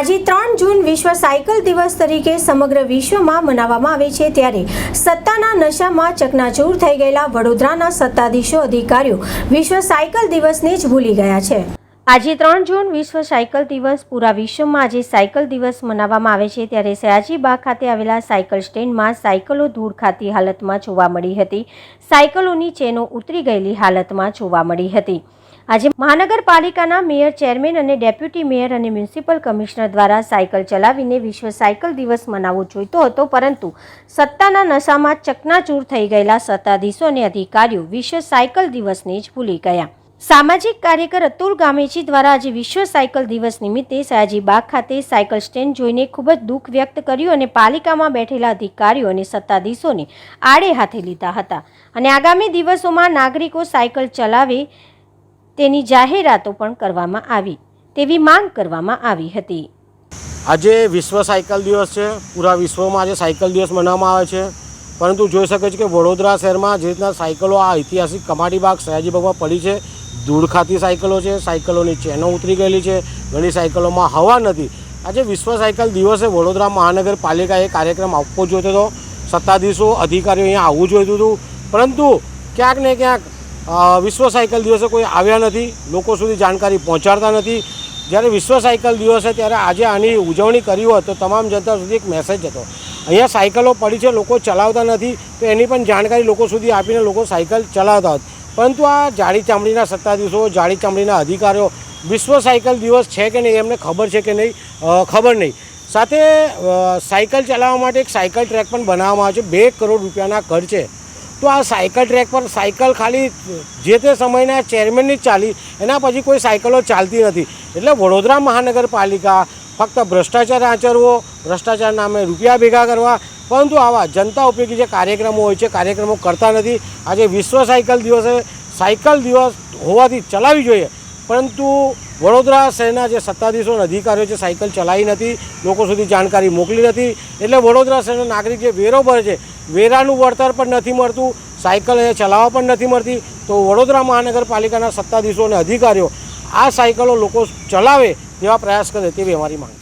આજે ત્રણ જૂન વિશ્વ સાયકલ દિવસ તરીકે સમગ્ર વિશ્વમાં મનાવવામાં આવે છે ત્યારે સત્તાના નશામાં ચકનાચૂર થઈ ગયેલા વડોદરાના સત્તાધીશો અધિકારીઓ વિશ્વ સાયકલ દિવસને જ ભૂલી ગયા છે. આજે ત્રણ જૂન વિશ્વ સાયકલ દિવસ પૂરા વિશ્વમાં આજે સાયકલ દિવસ મનાવવામાં આવે છે ત્યારે સયાજીબાગ ખાતે આવેલા સાયકલ સ્ટેન્ડમાં સાયકલો ધૂળ ખાતી હાલતમાં જોવા મળી હતી. સાયકલોની ચેનો ઉતરી ગયેલી હાલતમાં જોવા મળી હતી. આજે મહાનગરપાલિકાના મેયર, ચેરમેન અને ડેપ્યુટી મેયર અને મ્યુનિસિપલ કમિશનર દ્વારા સાયકલ ચલાવીને વિશ્વ સાયકલ દિવસ મનાવવો જોઈતો હતો, પરંતુ સત્તાના નશામાં ચકનાચૂર થઈ ગયેલા સત્તાધીશો અને અધિકારીઓ વિશ્વ સાયકલ દિવસને જ ભૂલી ગયા. સામાજિક કાર્યકર અતુલ ગામેજી દ્વારા આજે વિશ્વ સાયકલ દિવસ નિમિત્તે સયાજીબાગ ખાતે સાયકલ સ્ટેન્ડ જોઈને ખૂબ જ દુઃખ વ્યક્ત કર્યું અને પાલિકામાં બેઠેલા અધિકારીઓ અને સત્તાધીશોને આડે હાથે લીધા હતા. અને આગામી દિવસોમાં નાગરિકો સાયકલ ચલાવે તેની જાહેરાતો પણ કરવામાં આવી, તેવી માંગ કરવામાં આવી હતી. આજે વિશ્વ સાયકલ દિવસ છે, પૂરા વિશ્વમાં આજે સાયકલ દિવસ મનાવવામાં આવે છે. પરંતુ જોઈ શકે છે કે વડોદરા શહેરમાં જે રીતના સાયકલો આ ઐતિહાસિક કમાટીબાગ સયાજીબાગમાં પડી છે, ધૂળ ખાતી સાયકલો છે, સાયકલોની ચેનો ઉતરી ગયેલી છે, ઘણી સાયકલોમાં હવા નથી. આજે વિશ્વ સાયકલ દિવસે વડોદરા મહાનગરપાલિકાએ કાર્યક્રમ આપવો જોઈતો હતો. સત્તાધીશો અધિકારીઓ અહીંયા આવવું જોઈતું હતું. પરંતુ ક્યાંક ને ક્યાંક વિશ્વ સાયકલ દિવસે કોઈ આવ્યા નથી, લોકો સુધી જાણકારી પહોંચાડતા નથી. જ્યારે વિશ્વ સાયકલ દિવસ ત્યારે આજે આની ઉજવણી કરી હોત તો તમામ જનતા સુધી એક મેસેજ હતો. અહીંયા સાયકલો પડી છે, લોકો ચલાવતા નથી, તો એની પણ જાણકારી લોકો સુધી આપીને લોકો સાયકલ ચલાવતા હોત. પરંતુ આ જાડી ચામડીના સત્તાધીશો, જાડી ચામડીના અધિકારીઓ, વિશ્વ સાયકલ દિવસ છે કે નહીં એમને ખબર છે કે નહીં? ખબર નહીં. સાથે સાયકલ ચલાવવા માટે એક સાયકલ ટ્રેક પણ બનાવવામાં આવે છે. બે કરોડ રૂપિયાના ખર્ચે તો આ સાયકલ ટ્રેક પર સાયકલ ખાલી જે તે સમયના ચેરમેનની જ ચાલી, એના પછી કોઈ સાયકલો ચાલતી નથી. એટલે વડોદરા મહાનગરપાલિકા ફક્ત ભ્રષ્ટાચાર આચરવો, ભ્રષ્ટાચાર નામે રૂપિયા ભેગા કરવા, પરંતુ આવા જનતા ઉપયોગી જે કાર્યક્રમો હોય છે, કાર્યક્રમો કરતા નથી. આજે વિશ્વ સાયકલ દિવસે સાયકલ દિવસ હોવાથી ચલાવવી જોઈએ. પરંતુ વડોદરા શહેરના જે સત્તાધીશો અને અધિકારીઓ છે, સાયકલ ચલાવી નથી. લોકો સુધી જાણકારી મોકલી નથી. એટલે વડોદરા શહેરના નાગરિક જે વેરો ભરે છે વેરાનું વળતર પણ નથી મળતું, સાયકલ એ ચલાવવા પણ નથી મળતી. તો વડોદરા મહાનગરપાલિકાના સત્તાધીશો અને અધિકારીઓ આ સાયકલો લોકો ચલાવે તેવા પ્રયાસ કરે તેવી અમારી માંગ